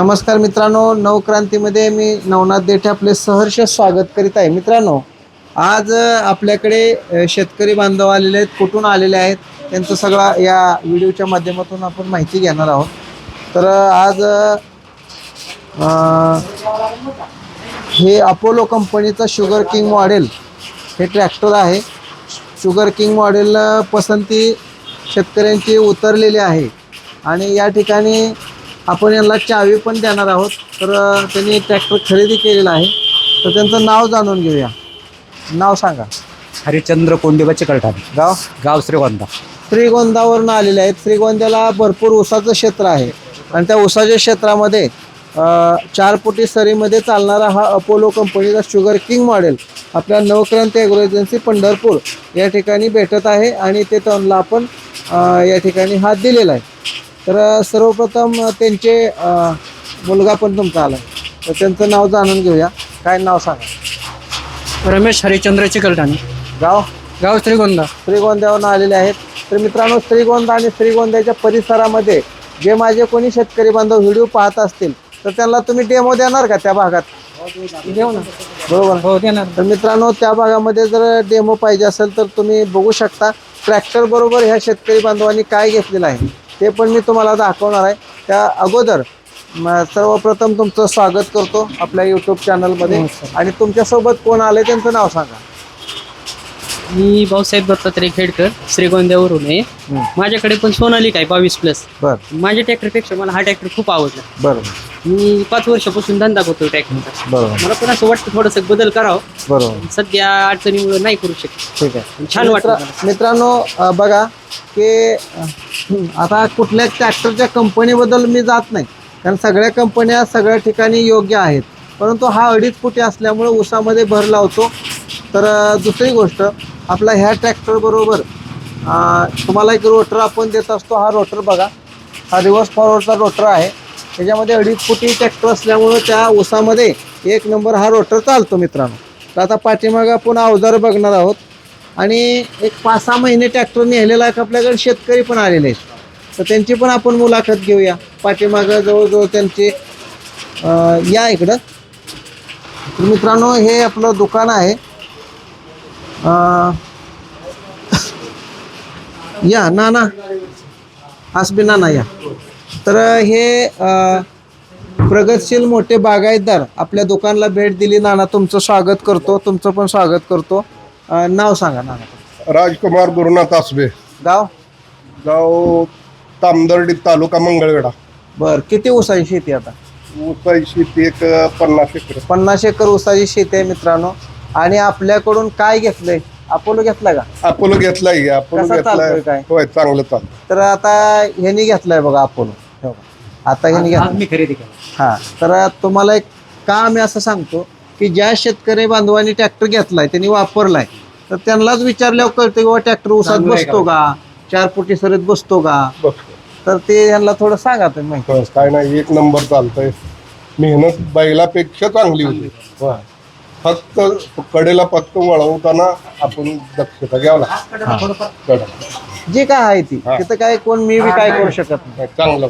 नमस्कार मित्रांनो नवक्रांतीमध्ये मी नवनाथ देठे आपले सहर्ष स्वागत करीत आहे. मित्रांनो आज आपल्याकडे शेतकरी बांधव आलेले आहेत कुठून आलेले आहेत त्यांचं सगळा या व्हिडिओच्या माध्यमातून आपण माहिती घेणार आहोत. तर आज हे अपोलो कंपनीचं शुगर किंग मॉडेल हे ट्रॅक्टर आहे. शुगर किंग मॉडेल पसंती शेतकऱ्यांची उतरलेली आहे. आणि या ठिकाणी आपण यांना चावी पण देणार आहोत. तर त्यांनी ट्रॅक्टर खरेदी केलेला आहे. तर त्यांचं नाव जाणून घेऊया. नाव सांगा. हरिश्चंद्र कोंडिबा चिकलठाण. गाव? गाव श्रीगोंदा. श्रीगोंदावरून आलेले आहेत. श्रीगोंद्याला भरपूर ऊसाचं क्षेत्र आहे. आणि त्या ऊसाच्या क्षेत्रामध्ये अ, चार फुटी सरीमध्ये चालणारा हा अपोलो कंपनीचा शुगर किंग मॉडेल आपल्या नवक्रांती ॲग्रो एजन्सी पंढरपूर या ठिकाणी भेटत आहे. आणि ते त्यांना आपण अ, या ठिकाणी हात दिलेला आहे. तर सर्वप्रथम त्यांचे मुलगा पण तुमचा आला तर त्यांचं नाव जाणून घेऊया. काय नाव सांगा? रमेश हरिचंद्र चिकलठाणे गाव? गाव श्रीगोंदा. श्रीगोंद्यावरून आलेले आहेत. तर मित्रांनो श्रीगोंदा आणि श्रीगोंद्याच्या परिसरामध्ये जे माझे कोणी शेतकरी बांधव व्हिडिओ पाहत असतील तर त्यांना तुम्ही डेमो देणार का त्या भागात? देऊ ना. बरोबर. हो देणार. तर मित्रांनो त्या भागामध्ये जर डेमो पाहिजे असेल तर तुम्ही बघू शकता. ट्रॅक्टर बरोबर ह्या शेतकरी बांधवांनी काय घेतलेलं आहे? ते पण मी तुम्हाला दाखवणार आहे. त्या अगोदर सर्वप्रथम तुमचं स्वागत करतो आपल्या यूट्यूब चॅनलमध्ये आणि तुमच्यासोबत कोण आले त्यांचं नाव सांगा. मी भाऊसाहेब दत्तात्रय खेडकर श्रीगोंद्यावरून आहे. माझ्याकडे पण सोनालिक आहे बावीस प्लस बरं. माझ्या ट्रॅक्टरपेक्षा मला हा ट्रॅक्टर खूप आवडला. बरं. मी पाच वर्षापासून धंदा करतो ट्रॅक्टरचा बरोबर. मला पण असं वाटतं थोडंसं बदल करावं. बरोबर. सध्या अडचणीमुळे नाही करू शकत. ठीक आहे. छान वाटलं मित्रा- मला. मित्रांनो अ, बघा की अ, आता कुठल्या ट्रॅक्टरच्या कंपनीबद्दल मी जात नाही. कारण सगळ्या कंपन्या सगळ्या ठिकाणी योग्य आहेत. परंतु हा अडीच फुटी असल्यामुळे ऊसामध्ये भर लावतो. तर अ, दुसरी गोष्ट आपला ह्या ट्रॅक्टर बरोबर अ, तुम्हाला एक रोटर आपण देत असतो. हा रोटर बघा. हा रिव्हर्स फॉरवर्डचा रोटर आहे. त्याच्यामध्ये अडीच फुटी ट्रॅक्टर असल्यामुळं त्या ऊसामध्ये एक नंबर हा रोटर चालतो मित्रांनो. तर आता पाठीमागं आपण अवजार बघणार आहोत. आणि एक पाच सहा महिने ट्रॅक्टर नेलेला आहे आपल्याकडे शेतकरी पण आलेले आहेत. तर त्यांची पण आपण मुलाखत घेऊया. पाठीमागं जवळजवळ त्यांचे या इकडं. तर मित्रांनो हे आपलं दुकान आहे. या ना ना हसबी ना या. तर हे प्रगतशील मोठे बागायतदार आपल्या दुकानला भेट दिली. नाना तुमचं स्वागत करतो. तुमचं पण स्वागत करतो. अं, नाव सांगा नाना. राजकुमार गुरुनाथ आसबे. गाव? गाव तामदर्डी तालुका मंगळवेढा. बर किती ऊसाची शेती आता? ऊसाची शेती एक पन्नास एकर. पन्नास एकर ऊसाची शेती आहे मित्रांनो. आणि आपल्याकडून काय घेतलंय? अपोलो घेतला का? अपोलो घेतलाय की अपोलो कसा चालतोय घेतलाय. काय? होय चांगलं चालतं तर आता ह्यांनी घेतलाय बघा अपोलो. हे. आता ह्यांनी आज घेतला मी खरेदी केला. हा तर तुम्हाला एक का मी असं सांगतो की ज्या शेतकरी बांधवांनी ट्रॅक्टर घेतलाय त्यांनी वापरलाय तर त्यांनाच विचारल्यावर कळतं की ट्रॅक्टर चांगलं आहे बसतो का? चार फुटी सरीत बसतो का? बघतो तर ते यांना थोडं सांगा तुम्ही माहिती. काय नाही एक नंबर चालतंय. मेहनत बैलापेक्षा चांगली होती. फक्त कडेला फक्त वळवताना आपण दक्षता घ्यावं लागतं. जे काय आहे ती. तिथं काय कोण मी बी काय करू शकत नाही. चांगलं.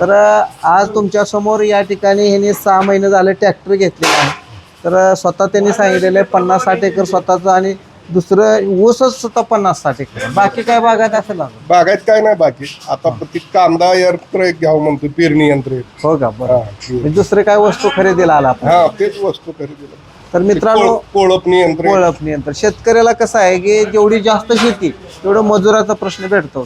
तर आज तुमच्यासमोर या ठिकाणी ह्यांनी सहा महिने झाले ट्रॅक्टर घेतलेला आहे. तर स्वतः त्यांनी सांगितलेलं आहे पन्नास साठ एकर स्वतःचं आणि दुसरं ऊसच स्वतः पन्नास साठ एकर बाकी काय बागात असेल? बागायत काय नाही बाकी. आता ती कांदा यंत्र एक घ्यावं म्हणतो पेरणी यंत्र एक. हो का? बरं. हा, ते- म्हणजे दुसरे काय वस्तू खरेदीला आला आपण? हा तेच वस्तू खरेदी तर मित्रांनो कोळपणी यंत्र ओळख नियंत्रण. शेतकऱ्याला कसं आहे की जेवढी जास्त शेती तेवढं मजुराचा प्रश्न भेटतो.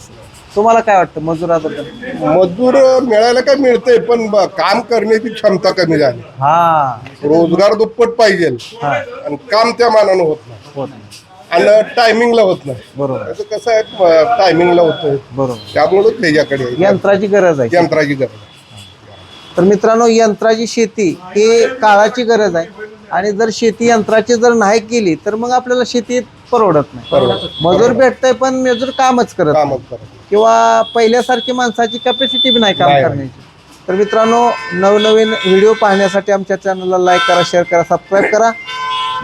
तुम्हाला काय वाटतं मजुराबद्दल? मजूर मिळायला काय मिळतंय पण काम करण्याची क्षमता कमी झाली. हा. रोजगार दुप्पट पाहिजे. आणि काम त्या मानानं होत नाही. होत. आणि टायमिंगला होत नाही. बरोबर. कसं आहे टायमिंगला होतंय. बरोबर. त्यामुळं त्याच्याकडे. यंत्राची गरज आहे. यंत्राची गरज तर मित्रांनो यंत्राची शेती ही काळाची गरज आहे. आणि जर शेती यंत्राची जर नाही केली तर मग आपल्याला शेतीत परवडत नाही. परवडत. मजूर भेटतंय पण मजूर कामच करत नाही. कामच करत किंवा पहिल्यासारखी माणसाची कॅपॅसिटी बी नाही काम नाही. करण्याची. तर मित्रांनो नवनवीन व्हिडिओ पाहण्यासाठी आमच्या चॅनलला लाईक करा शेअर करा सबस्क्राईब करा.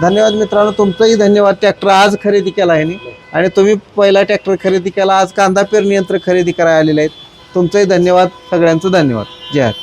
धन्यवाद मित्रांनो तुमचंही धन्यवाद. ट्रॅक्टर आज खरेदी केला आहे आणि तुम्ही पहिला ट्रॅक्टर खरेदी केला आज कांदा पेरणी यंत्र खरेदी करायला आलेले आहेत. तुमचंही धन्यवाद. सगळ्यांचं धन्यवाद. जय हिंद.